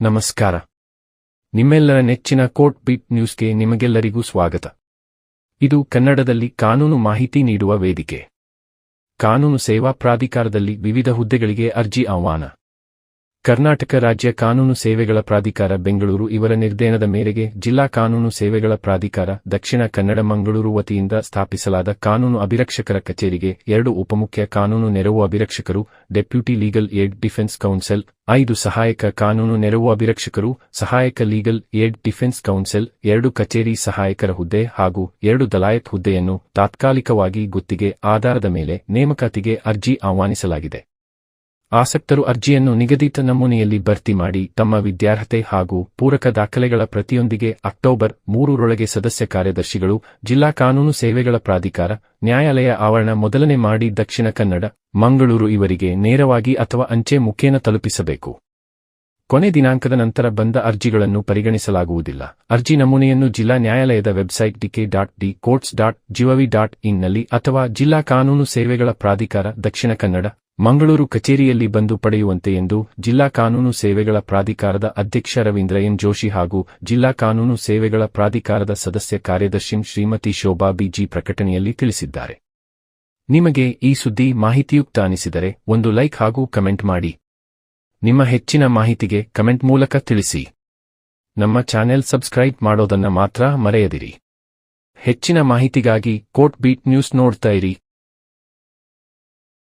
ನಮಸ್ಕಾರ. ನಿಮ್ಮೆಲ್ಲರ ನೆಚ್ಚಿನ ಕೋರ್ಟ್ ಬೀಟ್ ನ್ಯೂಸ್ಗೆ ನಿಮಗೆಲ್ಲರಿಗೂ ಸ್ವಾಗತ. ಇದು ಕನ್ನಡದಲ್ಲಿ ಕಾನೂನು ಮಾಹಿತಿ ನೀಡುವ ವೇದಿಕೆ. ಕಾನೂನು ಸೇವಾ ಪ್ರಾಧಿಕಾರದಲ್ಲಿ ವಿವಿಧ ಹುದ್ದೆಗಳಿಗೆ ಅರ್ಜಿ ಆಹ್ವಾನ. ಕರ್ನಾಟಕ ರಾಜ್ಯ ಕಾನೂನು ಸೇವೆಗಳ ಪ್ರಾಧಿಕಾರ ಬೆಂಗಳೂರು ಇವರ ನಿರ್ದೇಶನದ ಮೇರೆಗೆ ಜಿಲ್ಲಾ ಕಾನೂನು ಸೇವೆಗಳ ಪ್ರಾಧಿಕಾರ ದಕ್ಷಿಣ ಕನ್ನಡ ಮಂಗಳೂರು ವತಿಯಿಂದ ಸ್ಥಾಪಿಸಲಾದ ಕಾನೂನು ಅಭಿರಕ್ಷಕರ ಕಚೇರಿಗೆ ಎರಡು ಉಪಮುಖ್ಯ ಕಾನೂನು ನೆರವು ಅಭಿರಕ್ಷಕರು, deputy legal aid defence counsel, ಐದು ಸಹಾಯಕ ಕಾನೂನು ನೆರವು ಅಭಿರಕ್ಷಕರು, ಸಹಾಯಕ ಲೀಗಲ್ ಏಡ್ ಡಿಫೆನ್ಸ್ ಕೌನ್ಸಿಲ್, ಎರಡು ಕಚೇರಿ ಸಹಾಯಕರ ಹುದ್ದೆ ಹಾಗೂ ಎರಡು ದಲಾಯತ್ ಹುದ್ದೆಯನ್ನು ತಾತ್ಕಾಲಿಕವಾಗಿ ಗುತ್ತಿಗೆ ಆಧಾರದ ಮೇಲೆ ನೇಮಕಾತಿಗೆ ಅರ್ಜಿ ಆಹ್ವಾನಿಸಲಾಗಿದೆ. ಆಸಕ್ತರು ಅರ್ಜಿಯನ್ನು ನಿಗದಿತ ನಮೂನೆಯಲ್ಲಿ ಭರ್ತಿ ಮಾಡಿ ತಮ್ಮ ವಿದ್ಯಾರ್ಹತೆ ಹಾಗೂ ಪೂರಕ ದಾಖಲೆಗಳ ಪ್ರತಿಯೊಂದಿಗೆ ಅಕ್ಟೋಬರ್ ಮೂರರೊಳಗೆ ಸದಸ್ಯ ಕಾರ್ಯದರ್ಶಿಗಳು, ಜಿಲ್ಲಾ ಕಾನೂನು ಸೇವೆಗಳ ಪ್ರಾಧಿಕಾರ, ನ್ಯಾಯಾಲಯ ಆವರಣ ಮೊದಲನೇ ಮಾಡಿ ದಕ್ಷಿಣ ಕನ್ನಡ, ಮಂಗಳೂರು ಇವರಿಗೆ ನೇರವಾಗಿ ಅಥವಾ ಅಂಚೆ ಮುಖೇನ ತಲುಪಿಸಬೇಕು. ಕೊನೆ ದಿನಾಂಕದ ನಂತರ ಬಂದ ಅರ್ಜಿಗಳನ್ನು ಪರಿಗಣಿಸಲಾಗುವುದಿಲ್ಲ. ಅರ್ಜಿ ನಮೂನೆಯನ್ನು ಜಿಲ್ಲಾ ನ್ಯಾಯಾಲಯದ website DK dot D courts dot GOV dot ಇನ್ನಲ್ಲಿ ಅಥವಾ ಜಿಲ್ಲಾ ಕಾನೂನು ಸೇವೆಗಳ ಪ್ರಾಧಿಕಾರ ದಕ್ಷಿಣ ಕನ್ನಡ, ಮಂಗಳೂರು ಕಚೇರಿಯಲ್ಲಿ ಬಂದು ಪಡೆಯುವಂತೆ ಎಂದು ಜಿಲ್ಲಾ ಕಾನೂನು ಸೇವೆಗಳ ಪ್ರಾಧಿಕಾರದ ಅಧ್ಯಕ್ಷ ರವೀಂದ್ರ ಎನ್ ಜೋಶಿ ಹಾಗೂ ಜಿಲ್ಲಾ ಕಾನೂನು ಸೇವೆಗಳ ಪ್ರಾಧಿಕಾರದ ಸದಸ್ಯ ಕಾರ್ಯದರ್ಶಿ ಶ್ರೀಮತಿ ಶೋಭಾ ಬಿಜಿ ಪ್ರಕಟಣೆಯಲ್ಲಿ ತಿಳಿಸಿದ್ದಾರೆ. ನಿಮಗೆ ಈ ಸುದ್ದಿ ಮಾಹಿತಿಯುಕ್ತ ಅನಿಸಿದರೆ ಒಂದು ಲೈಕ್ ಹಾಗೂ ಕಮೆಂಟ್ ಮಾಡಿ. ನಿಮ್ಮ ಹೆಚ್ಚಿನ ಮಾಹಿತಿಗೆ ಕಮೆಂಟ್ ಮೂಲಕ ತಿಳಿಸಿ. ನಮ್ಮ ಚಾನೆಲ್ ಸಬ್ಸ್ಕ್ರೈಬ್ ಮಾಡೋದನ್ನ ಮಾತ್ರ ಮರೆಯದಿರಿ. ಹೆಚ್ಚಿನ ಮಾಹಿತಿಗಾಗಿ ಕೋಟ್ ಬೀಟ್ ನ್ಯೂಸ್ ನೋಡ್ತಾ ಇರಿ.